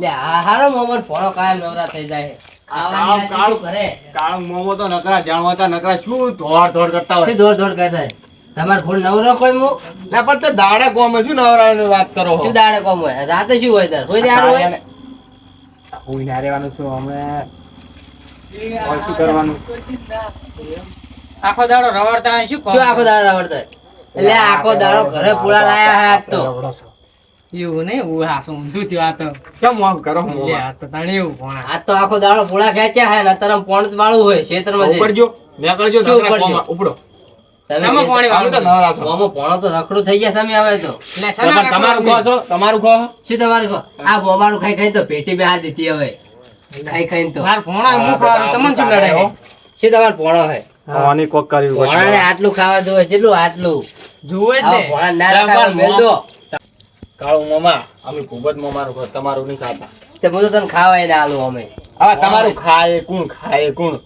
લે હારો મોમન કાયમ નવરા થઈ જાય. દોડ દોડ કરતા હોય? તમારે ફૂલ નવરો કોઈ મુ? ના પણ તે દાડે કોમે શું નવરાની વાત કરો શું દાડે કોમ હોય? રાતે શું હોય તાર? કોઈ દાડે હોય? હું ના રહેવાનું છું અમે. શું કરવાનું? આખો દાડો રવડતા શું આખો દાડો રવડતા? એટલે આખો દાડો ઘરે પૂરા લાયા હે આજ તો. એવું નહીં હું હાસું ઊંધું થયું આ તો. કેમ આમ કરો લે, આ તો તાણે એવું ભોણા. આજ તો આખો દાડો પૂળા ખેંચ્યા હે ને અત્યારે પોણ વાળું હોય ખેતરમાં જઈને. ઉપડજો નીકળજો શું નકરા ઉપડો. તમે પાણી અમે તો નવરા છો મોમો પોણો તો રખડું થઈ ગયા તમે હવે તો. એટલે તમારું કહો છો તમારું કહો શું તમારે કહો? આ બોમારું ખાઈ ખાઈ તો પેટી બે હાથ દીધી હવે. ખાઈ ખાઈને તો. માર ભોણા હું ખાવાનું? તમને શું લડાય હો? શું તમારે પોણો હે? આની કોક કર્યું પોણાને આટલું ખાવા દો કેટલું આટલું. જુએ જ ને. પોણા ના ખાવા મેલ દો કાળું મોમા અમે ખૂબ જ મોમારું કહો તમારું નહીં ખાતા. તે હું તો તને ખાવાય ને આલુ અમે. હા. તમારું ખાય કોણ ખાય કોણ?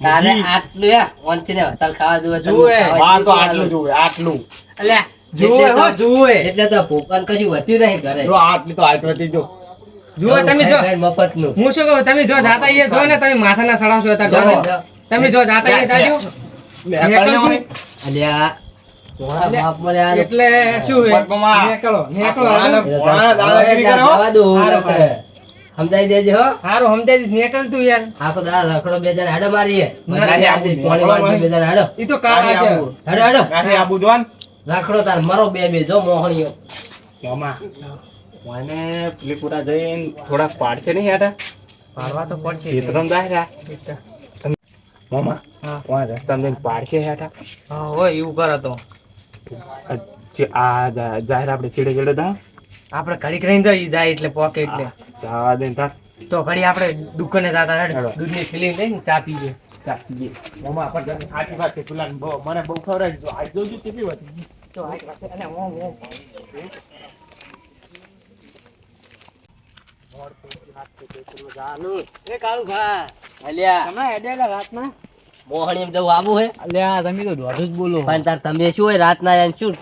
તારે આટલું યા ઓનથી ને તારે ખાવા જોવે જોવે માર તો આટલું જોવે આટલું. અલ્યા, જોવે હો, જુએ. એટલે તો ભૂકન કશું વધ્યું નહીં ઘરે. જો આટલી તો હાઈટ હતી જો જુઓ તમે જો. મફતનું હું શું કહું તમે જો જાતા એ જો ને તમે માથાના સડાવશો અત્યારે જો તમે જો જાતા એ જાજો. અલ્યા ને. એટલે શું નીકળો, નીકળો, પોણાને- હાલો. પોણાને દાદાગીરી હવે કરો. જવા દો, હારું, નકર. સમજાઈ દેજે હો. હારું સમજાય છે, નીકળ તું યાર. આખો દાડો રખડો બે જણ હાડો મારીએ ના, બધાને ના, આદી આવું પોણી નહીં. બે જણ હાડો. ઈ તો કાળા છે. હાડો હાડો. નાથી આબુ જોન રખડો તાર મરો બે બે જો મોહણીઓ. મને પુલીપુરા જઈને થોડાક પાડશે નહીં હેઠા પાડવા તો પડશે. ચિત્રમ મોમા હા. કોણ પાડશે હેઠા હા હોય એવું કરો તો. આ જે- આ જા- જાહેર આપણે ચીડે ચીડે તા આપણે ઘડી કરીને તો જાય એટલે પોકે એટલે જવા દે તાર. તો ઘડી આપણે દુકાને જાતા હેડ દૂધની ફિલિંગ લઈને ચા પીએ ચાલ, જઈએ. મોમા આપણે જઈને વાત છે પેલા બહુ- મને બહુ ખવડાવી દીધું. આજ જોજો કેટલી વાત તો આ વાત અને ઓમ ઓમ એ કાળુ ભા અલ્યા તમે હેડેલા રાતના? મોહણી જવું આવું હે? અલ્યા તમે તો દોઢ જ બોલો. પણ તાર તમે શું હોય રાતના એમ શું?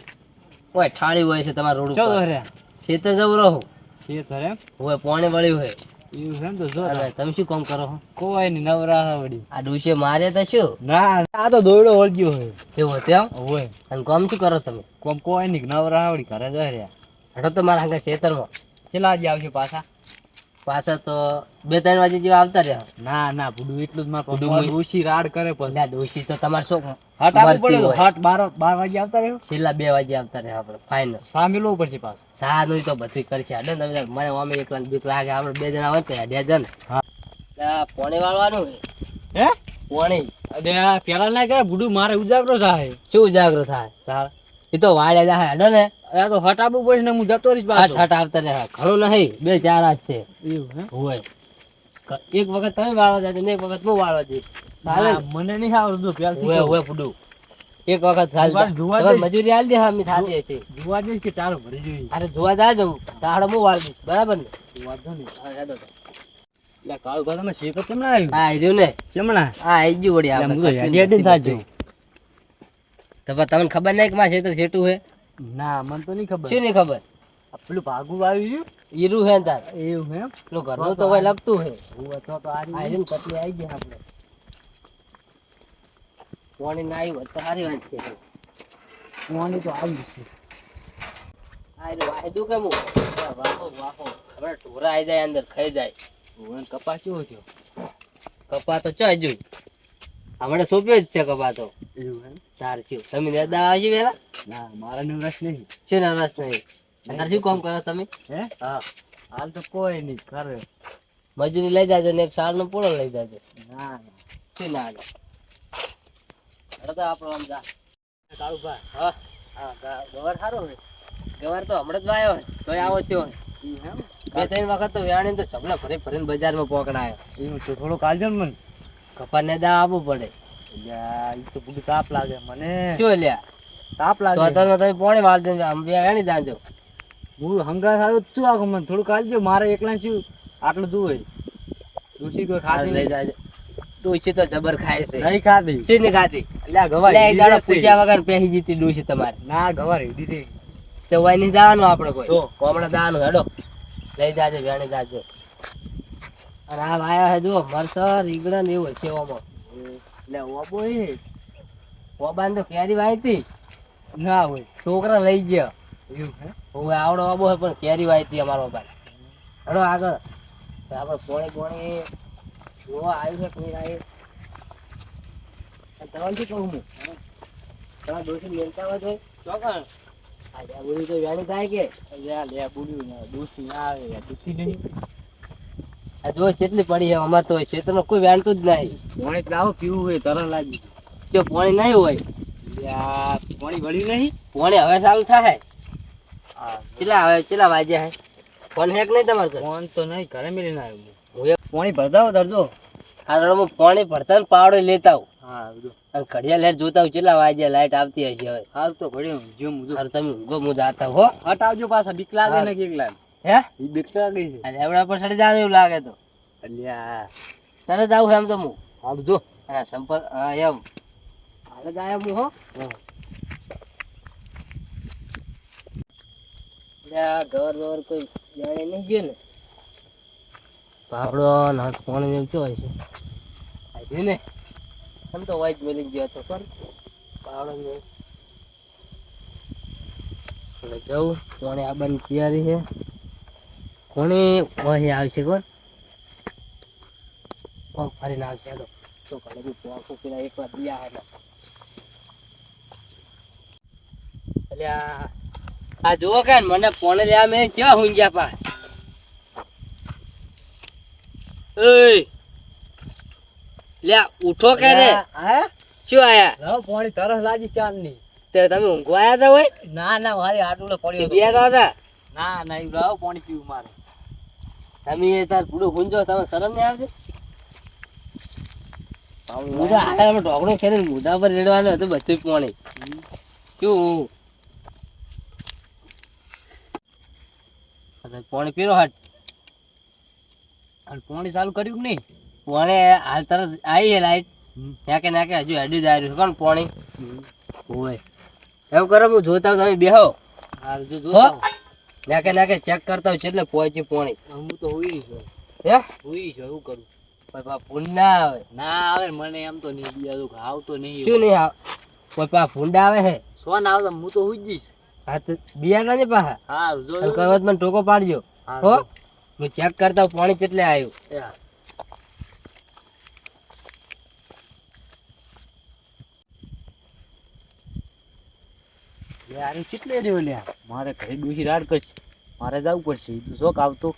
હોય ઠાળી હોય છે તમારા રોડ ઉપર. ખેતર જવું રહું. ખેતર એમ? હોય પોણે વળ્યું હોય તમે શું કામ કરો કોઈ નહીં નવરા વળી. આ ડૂસે મારે તો શું? ના આ તો દોયડો વળગ્યો હોય એવું હતું એમ? હોય. અને કામ શું કરો તમે? કોમ કોઈ નહીં નવરા વળી ઘરે જ રહ્યા. હટો તો મારા હાંગા ખેતરમાં. ચેલા આવશે પાછા? પાછા તો બે ત્રણ વાગે જેવા આવતા રહ્યા. ના ના ભૂડું એટલું જ મારે ભૂંડું ડોશી રાડ કરે પણ ના ડોશી તો તમારે શું હટ આવવું પડે હટ બાર બાર વાગે આવતા રહ્યો? છેલ્લા બે વાગે આવતા રહ્યા આપણે ફાઇનલ સામે લો પડશે પાછું? સારું તો બધું કરશે. હડો તમે મને અમે એકલા બીક લાગે. આપણે બે જણા હોય ત્યાં બે જણ હા. પોણી વાળવાનું હે? પોણી. અરે પેલા ના કરે ભૂડું મારે ઉજાગરો થાય. શું ઉજાગરો થાય? તાર એ તો વાળે જાય હડો ને. આ તો હટ આવવું પડશે ને હું જતો રહીશ પાછો. આઠ આવતા રહે. ઘણું નહીં. બે ચાર આજ છે. હોય. એક વખત તમે વાળવા જાય ને એક વખત હું વાળવા જઈશ. ચાલે મને નહીં આવડતું પહેલથી હોય હોય ફૂડું. એક વખત ખાલી જોવા મજૂરી આલી દે અમે થાતી છે જોવા જઈશ કે તારો ભરી જોઈએ? અરે જોવા જાજો તાહડો હું વાળી દઈશ. બરાબર ને? વાંધો નહીં. હા હેડો. એટલે કાળુભાઈ તમે શેકો કેમ ના આવ્યું? હા આઈ ને. કેમ ના હા આવી ગયું વળી આપણે. હું હેડી થાજો. તો તમને ખબર નહીં કે મારે ખેતર છેટું હે? ના મને તો નહીં ખબર. શું નહીં ખબર? પેલું ભાગું આવ્યું ઈરું હે તાર એવું હે પેલું ઘરનું તો હોય લગતું હે. હું તો તો આ આ રહ્યું ને આઈ ગયા આપણે. પાણી ના આવ્યું તો સારી વાત છે. પાણી તો આવ્યું છે. આ રહ્યું વાયદું કેમ વાહો વાહો હવે ઢોરા જાય અંદર ખાઈ જાય. કપા કેવો થયો. કપા તો ચાઈ જોઈ હમણાં સોંપ્યો જ છે કપા તો. ચાર થયું. તમે દાદા આવજો વેલા ના મારા નવરાશ નહીં. શું નર્વસ નહીં? તાર શું કામ કરો તમે? હે? હા. હાલ તો કોઈ નહીં કરે મજૂરી લઈ જાજો ને એક સાર નો પોળો લઈ જાજો. ના શું ના તો આપણો આમ જા. કાળુ ભાઈ. હા. હા ગવાર સારો હોય. ગવાર તો હમણાં જ વાયો તોય આવો થયો બે ત્રણ વખત તો વ્યાણી તો ચપલા ભરે ભરીને બજારમાં પકડાયો એવું તો થોડું કાલજો મને. કપા ને દા આપવું પડે. ઈ તો બધું તાપ લાગે મને. શું લ્યા. તાપ લાગે. તો તમે પોણી વાળ દે આમ એની દાંજો. હું હંગા સારું શું આખો મને. થોડું કાલજો મારે એકલા શું? આટલું દૂર હોય. દૂસરી કોઈ હારું લઈ ખાતી જાજો. ડોશી તો જબર ખાય છે. નહીં ખાતી. શું નહીં ખાતી એટલે આ લે, દાડો રહેશે. વગર પેહી જીતી તમારે. ના દે તો વાય જવાનું આપણે કોઈ? કોમડા દાન હેડો. લઈ જાજો વેણી જાજો અને આ વાયા હે જો મરસર રીંગણા ને એવું છે ઓમાં. એટલે ઓબો એ ઓબાન તો કેરી વાયતી. ના હોય. છોકરા લઈ ગયા. એવું હે? હું આવડો આબો હે પણ કેરી વાયતી અમારો બાર હડો આગળ. આપણે પોણી પોણી જોવા આવ્યું છે કોઈ આવી તમને શું કહું હું? તમારા ડોસી મેલતા હોય તો ચોકણ. આજે આ બધું તો વેણું થાય કે. લે બુડ્યું ને આવે યાર નહીં. જો કેટલી પડી છે અમાર તો ક્ષેત્રમાં કોઈ વેણતું જ નહીં. પાણી લાવો પીવું હોય તરણ લાગી. જો પાણી નહીં હોય પાણી વળ્યું નહીં? પાણી હવે ચાલુ થાય. ચેલા હવે ચેલા વાગ્યા હે? ફોન હેક નહીં તમારે ફોન તો નહીં ઘરે મેળીને આવ્યો હું. એક પાણી ભરદાવો દરજો હાલ હું પાણી ભરતા ને પાવડો લેતા આવું. હા અને ઘડિયા લેટ જોતા આવું કેટલા વાગ્યા લાઈટ આવતી હશે હવે? હાલ તો ઘડિયા જો. હું તમે ઊંઘો હું જાતા હો. હટાવજો પાછા બીક લાગે ને કેક લાગે. હે? ઈ છે. એવડા પર ચડી જાવ એવું લાગે તો. અલ્યા. આવું એમ તો હું. હાલ જો. હા સંપર્ક હા એમ. હાલ જ હું હો. આ ઘર વર કોઈ જાણે નહીં ગયો ને. પાવડો ને હાથ પાણી ને હોય છે આવ્યું ને. એમ તો વાઈટ મેલી ગયો હતો પણ પાવડો ને જવું. કોણે આવવાની તૈયારી છે. કોણે અહીં આવશે કોણ? કોણ ફરીને આવશે હેલો. તો કાલે બી પોખો પેલા એક વાર દિયા હેલો. અલ્યા આ જુઓ કે મને પોણે લેવા મેં ક્યાં હુંજ્યા પા. એય! લ્યા ઉઠો કે રે? હા? શું આયા? લો પાણી તરસ લાગી ચારની તે તમે ઊંઘવા આયા હતા હોય? ના ના મારી આટલું પડ્યો બેતા હતા? ના ના ઈ લાવ પાણી પીવું મારે. તમે એ તાર પૂરો ગુંજો તમે શરમ નહીં આવજો મુદા આયા ઢોકળો છે ને મુદા પર રેડવાનું હતું બધું પાણી. શું? પાણી પીરો હાટ. પાણી ચાલુ કર્યું કે નહીં? પાણી હાલ તરત આવી છે લાઈટ. નાકે નાકે હજુ હડી જ આવ્યું છે. કોણ પાણી? હોય એવું કરો હું જોતા તમે બેહો. હાલ જો જોતા નાકે નાકે ચેક કરતા હોય એટલે પહોંચ્યું પોણી. હું તો હુઈ છું. હે? હુઈ છું શું કરું? કોઈ પા ભૂંડ ના આવે ના આવે મને એમ તો નહીં બીજા દુઃખ આવતો નહીં શું નહીં આવ? પા ભૂંડ આવે હે? સોન આવે હું તો હુઈ જઈશ. હા તો બિયાના ને પાહા? હા જો કહેવત મને ટોકો પાડજો. હો? હું ચેક કરતા પાણી કેટલે આવ્યું હા. કેટલે રહ્યો લે મારે ઘરે ડૂસી રાડ કરશે. મારે જવું પડશે. તું શોખ આવતો.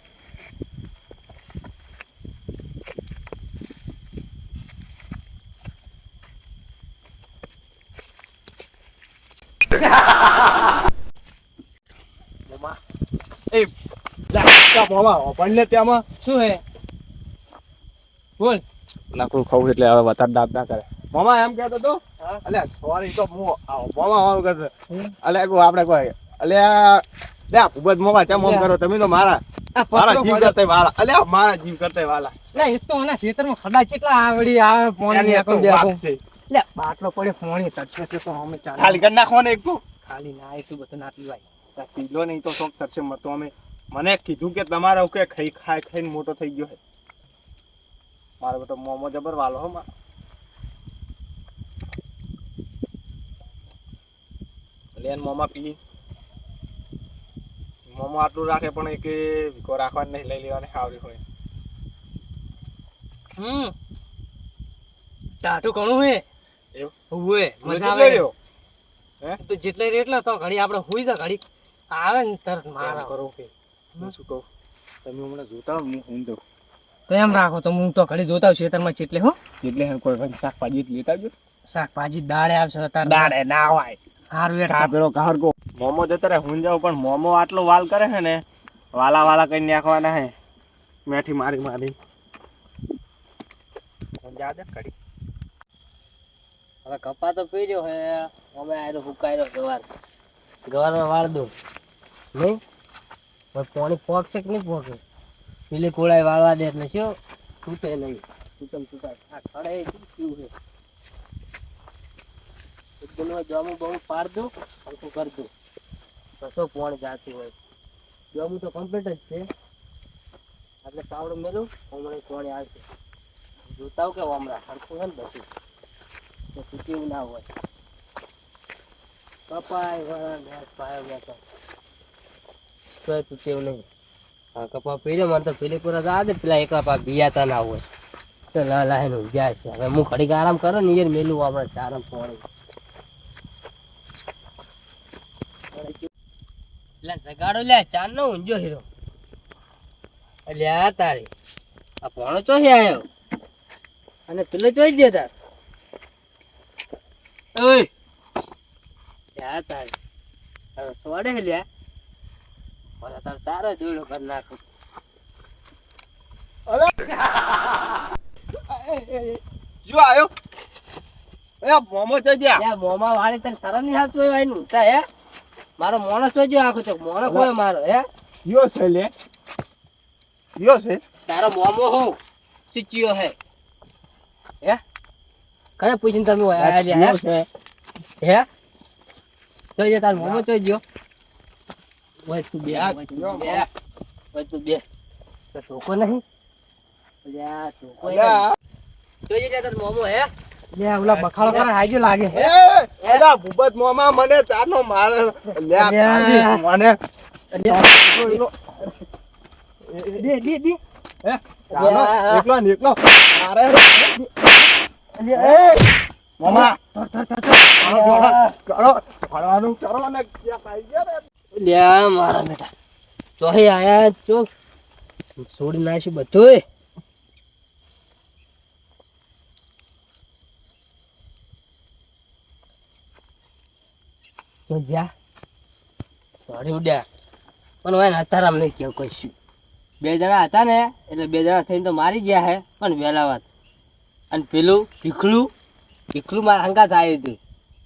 બોલ. નાખું ખાવું એટલે હવે વધારે દાબ ના કરે. મામા એમ કેતો તો? અલ્યા સોરી તો હું આવો મામા કરતો અલ્યા કોઈ આપણે કોઈ અલ્યા લે ભૂપત મામા ચમ આમ કરો તમે તો મારા મારા જીવ કરતા વાલા. અલ્યા મારા જીવ કરતા વાલા. ના એ તો એના ખેતરમાં ખડા ચેટલા આવડી આવે એની આ તો લે બાટલો પડે પાણી તરસે તો અમે ચાલે. ખાલી કરી નાખો ને એક તો. ખાલી ના એટલું બધું ના પીવાય પીલો નહીં તો શોખ થશે મતો અમે મને કીધું કે તમારો કે ખાઈ ખાઈ ખાઈને મોટો થઈ ગયો છે. મારો બધો મોમો જબર વાલો હો માં. લેન મોમા પી. મોમો આટલું રાખે પણ એક વિકો રાખવાની નહીં લઈ લેવાની આવડી હોય. હમ. ટાટું ઘણું હે? હુએ મજા આવે. આવે તો જેટલે રે એટલા તો ઘડી આપણે હુઈ તો ઘડી આવે ને તરત મારા કરો કે હું શું કહું? તમે હમણાં જોતા હું હું તો તો એમ રાખો તો હું તો ઘડી જોતા છું ખેતરમાં ચેટલે હો. જેટલે હે કોઈ શાકભાજી લેતા આવજો. શાકભાજી દાળે આવશે દાડે ના હોય. હારું કા પેલો મોમો જતો રે હું જાઉં પણ મોમો આટલો વાલ કરે છે ને વાલા વાલા કઈ નાખવાના હે મેઠી મારી મારી. જા દે કડી હવે કપા તો પીજો હે અમે આયરો ફૂકાયરો ગવાર ગવારમાં વાળ દઉં નહીં? પણ પાણી પોકશે કે નહીં પોકે? પેલી કોળાઈ વાળવા દે એટલે શું? તૂટે નહીં. તૂટમ તૂટા. આ ખડે શું થયું છે? એકદમ જામું બહુ પાડ દઉં હલકું કરી દઉં કશો પોણ જાતું હોય. જામું તો કમ્પ્લીટ જ છે. એટલે પાવડો મેલું, હમણાં કોણે આવશે. જોતા કે હમણાં સરખું હોય ને બધું. તો તૂટ્યું ના હોય. કપાય વરણ પાયો બેઠો. તોય તૂટ્યું નહીં. હા કપા પીલે મને તો પેલી પૂરા આ દે પેલા એકલા બિયાતા ના હોય. તો લા લાઈન જાય છે. હવે હું ઘડીક આરામ કરો ને મેલું આપણે ચારમ પાણી. એટલે જગાડો લે ચાર નો ઊંઝો હીરો. અલ્યા તારે. આ પોણો ચોહી આવ્યો અને પેલો ચોઈ ગયો તાર. ઓય. લ્યા તારે. હવે સોડે લ્યા ઓલા તાર તારો દોડો કરી નાખું. જો આયો. એ મોમો થઈ ગયા મોમાં વાળે તને શરમ નહીં આવતું હોય એનું. તા હે? મારો મોણસ જો આખો તો મોણો કોઈ મારો હે? યો છે લે. યો છે. તારો મોમો હો? ચીચીયો હે? હે? કરે પૂછીને તમે આયા લ્યા, હે હે? તો જે તાર મોમો તો જો. ઓય તું બે ઓય તું બે. ઓય તું બે. તો ટોકો નહીં? અલ્યા ટોકો તો જે તાર મોમો હે? લે ઓલા બખાડો કરે હાજો લાગે એ એલા ભૂપત મોમા મને ચાનો મારે લે મને દે દે દે હે ચાલો, એકલો ને એકલો મારે મોમા ને ક્યાં પાઈ ગયા ને મારા બેટા ચોહી આયા ચો છોડી નાખ્યું બધું તો જા. સોરી ઉડ્યા. પણ હોય ને અત્યારે અમને કેવું કહીશું. બે જણા હતા ને, એટલે બે જણા થઈને તો મારી ગયા હે, પણ વહેલા વાત. અને પેલું ભીખલું ભીખલું મારા હંગાત આવી હતી.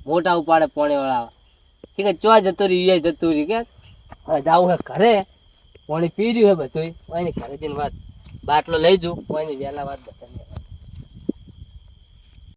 મોટા ઉપાડે પોણે વાળા ઠીક છે ચો જતો રહી જતું રહી કે જાવું હે ઘરે. પોણી પી રહ્યું હે બધું એની ઘરે જઈને વાત. બાટલો લઈ જઉં. ઓયની વહેલા વાત